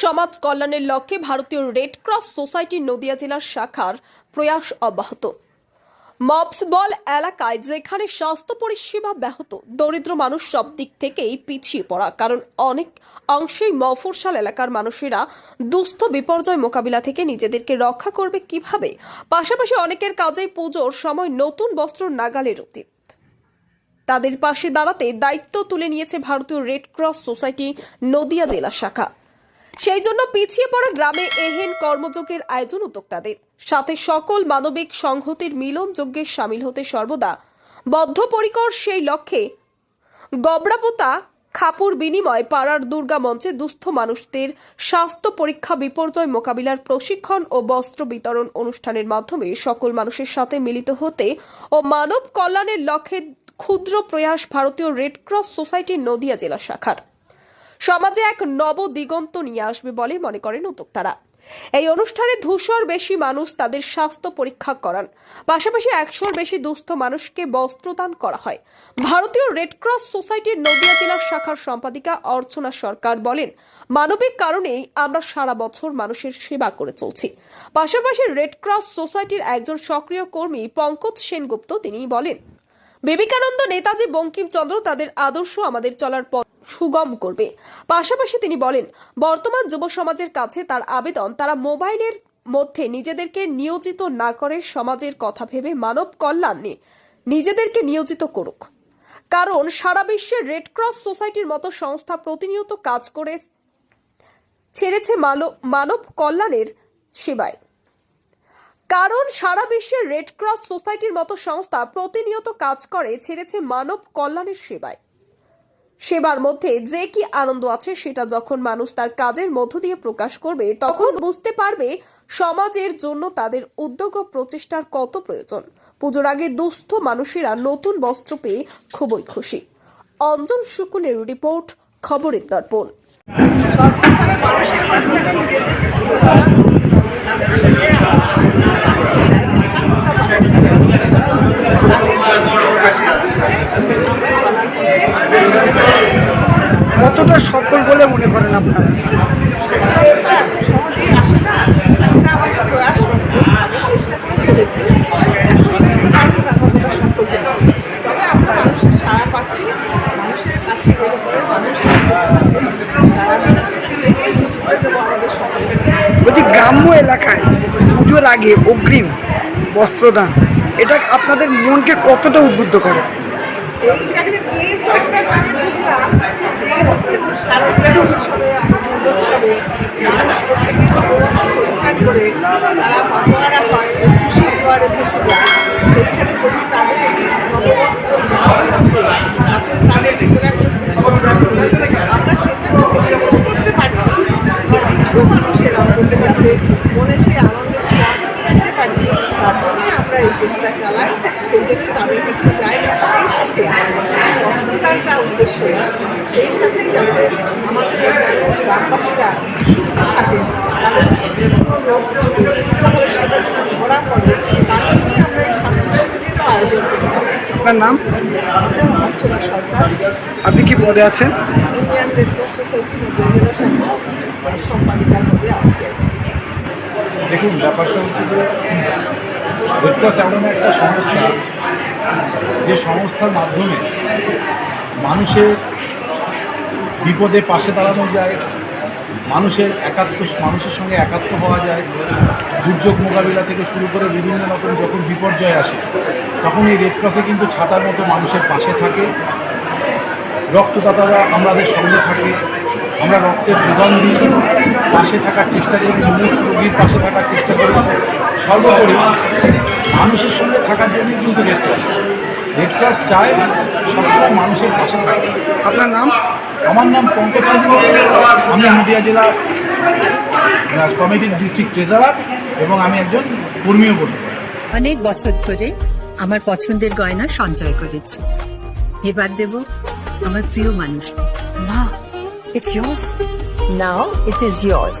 সমাজ কল্যাণের লক্ষ্যে ভারতীয় রেড ক্রস সোসাইটির নদিয়া জেলার শাখার প্রয়াস অব্যাহত। মবসবল এলাকায় যেখানে স্বাস্থ্য পরিষেবা ব্যাহত, দরিদ্র মানুষ সব দিক থেকেই পিছিয়ে পড়া, কারণ অনেক অংশেই মফস্বল এলাকার মানুষেরা দুস্থ বিপর্যয় মোকাবিলা থেকে নিজেদেরকে রক্ষা করবে কীভাবে? পাশাপাশি অনেকের কাজেই পুজোর সময় নতুন বস্ত্র নাগালের অতীত। তাদের পাশে দাঁড়াতে দায়িত্ব তুলে নিয়েছে ভারতীয় রেড ক্রস সোসাইটি নদিয়া জেলা শাখা। সেই জন্য পিছিয়ে পড়া গ্রামে এহেন কর্মযোগের আয়োজন উদ্যোক্তাদের। সাথে সকল মানবিক সংহতির মিলন যজ্ঞে সামিল হতে সর্বদা বদ্ধপরিকর সেই লক্ষ্যে গবরাপোতা খাপুর বিনিময় পাড়ার দুর্গা মঞ্চে দুস্থ মানুষদের স্বাস্থ্য পরীক্ষা বিপর্যয় মোকাবিলার প্রশিক্ষণ ও বস্ত্র বিতরণ অনুষ্ঠানের মাধ্যমে সকল মানুষের সাথে মিলিত হতে ও মানব কল্যাণের লক্ষ্যে ক্ষুদ্র প্রয়াস ভারতীয় রেড ক্রস সোসাইটির নদিয়া জেলা শাখার। সমাজে এক নব দিগন্ত নিয়ে আসবে বলে মনে করেন উদ্যোক্তারা। এই অনুষ্ঠানে ধূসর বেশি মানুষ তাদের স্বাস্থ্য পরীক্ষা করান। পাশাপাশি একশোর বেশি দুস্থ মানুষকে বস্ত্রদান করা হয়। ভারতীয় রেড ক্রস সোসাইটির নদিয়া জেলার শাখার সম্পাদিকা অর্চনা সরকার বলেন, মানবিক কারণেই আমরা সারা বছর মানুষের সেবা করে চলছি। পাশাপাশি রেড ক্রস সোসাইটির একজন সক্রিয় কর্মী পঙ্কজ সেনগুপ্ত তিনি বলেন বিবেকানন্দ নেতাজি, বঙ্কিমচন্দ্র তাদের আদর্শ আমাদের চলার পথ সুগম করবে। পাশাপাশি তিনি বলেন, বর্তমান যুব সমাজের কাছে তার আবেদন তারা মোবাইলের মধ্যে নিজেদেরকে নিয়োজিত না করে সমাজের কথা ভেবে মানব কল্যাণে নিজেদেরকে নিয়োজিত করুক। কারণ সারা বিশ্বের রেড ক্রস সোসাইটির মতো সংস্থা প্রতিনিয়ত কাজ করে ছেড়েছে মানব মানব কল্যাণের সেবায়। কারণ সারা বিশ্বের রেড ক্রস সোসাইটির মতো সংস্থা প্রতিনিয়ত কাজ করে, ছেড়েছে মানব কল্যাণের সেবায়। সেবার মধ্যে যে কি আনন্দ আছে সেটা যখন মানুষ তার কাজের মধ্য দিয়ে প্রকাশ করবে, তখন বুঝতে পারবে সমাজের জন্য তাদের উদ্যোগ ও প্রচেষ্টার কত প্রয়োজন। পুজোর আগে দুস্থ মানুষেরা নতুন বস্ত্র পেয়ে খুবই খুশি। অঞ্জন শুকুলের রিপোর্ট, খবরের দর্পণ। মানুষের মাঝখানে নিজেদেরকে তুলে ধরা তাদের সঙ্গে কতটা সফল বলে মনে করেন আপনারা সহজেই আসে না এটা আমাদের প্রয়াস মাত্র আমি চেষ্টা করে চলেছি এখনও কিন্তু কারণ না কতটা সফল হয়েছে তবে আমরা মানুষের সাড়া পাচ্ছি মানুষের কাছে গেলে পরে মানুষ সাড়া দিচ্ছে এটাই করে দেবো আমাদের সকলকে বলছি গ্রাম্য এলাকায় পুজোর আগে অগ্রিম বস্ত্রদান এটা আপনাদের মনকে কতটা উদ্বুদ্ধ করে? উৎসবে মানুষ প্রত্যেকে করে তারা মাতোয়ারা হয় খুশি জোয়ারে ভেসে যায় সেইখানে যদি তাদের নববস্ত্র নাও থাকে তাহলে তাদের ভিতরে একটা দুর্বলতা চলে যায়। আমরা সেখানে বেশি কিছু করতে পারি না কিন্তু কিছু মানুষের অন্তত যাতে মনে সেই আনন্দের ছোঁয়াটা দিতে পারি তার জন্যই আমরা এই চেষ্টা চালাই সেই জন্য তাদের কাছে যাই আর সেই সাথে বস্ত্রদানটা উদ্দেশ্য না সেই সাথে যাতে আমাদের এই গ্রামের গ্রামবাসীরা সুস্থ থাকে তাদের রোগ থাকে তাহলে সেটা যদি ধরা পড়ে তার জন্য আমরা এই স্বাস্থ্য শিবিরেরও আয়োজন করি। আপনার নাম? অর্চনা সরকার। আপনি কি পদে আছেন? ইন্ডিয়ান রেড ক্রস সোসাইটি জেলা শাখা সম্পাদিকার মধ্যে আছে। দেখুন ব্যাপারটা হচ্ছে যে রেড ক্রস এমন একটা সংস্থা, যে সংস্থার মাধ্যমে মানুষের বিপদে পাশে দাঁড়ানো যায়, মানুষের একাত্ম, মানুষের সঙ্গে একাত্ম হওয়া যায়, দুর্যোগ মোকাবিলা থেকে শুরু করে বিভিন্ন রকম যখন বিপর্যয় আসে, তখন এই রেড ক্রসে কিন্তু ছাতার মতো মানুষের পাশে থাকে। রক্তদাতারা আমাদের সঙ্গে থাকে। আমরা রক্তের যোগান দিই। পাশে থাকার চেষ্টা করি মুমূর্ষ রোগীর পাশে থাকার চেষ্টা করি। সর্বোপরি মানুষের সঙ্গে থাকার জন্যই কিন্তু রেড ক্রস রেড ক্রস চায় সবসময় মানুষের পাশে থাকে। আপনার নাম? আমার নাম পঙ্কজ সিংহ। আমি নদিয়া জেলা কমিটির ডিস্ট্রিক্ট ট্রেজারার এবং আমি একজন কর্মীও বলি অনেক বছর ধরে আমার পছন্দের গয়না সঞ্চয় করেছি। এবার দেব আমার প্রিয় মানুষ মা it's yours now it is yours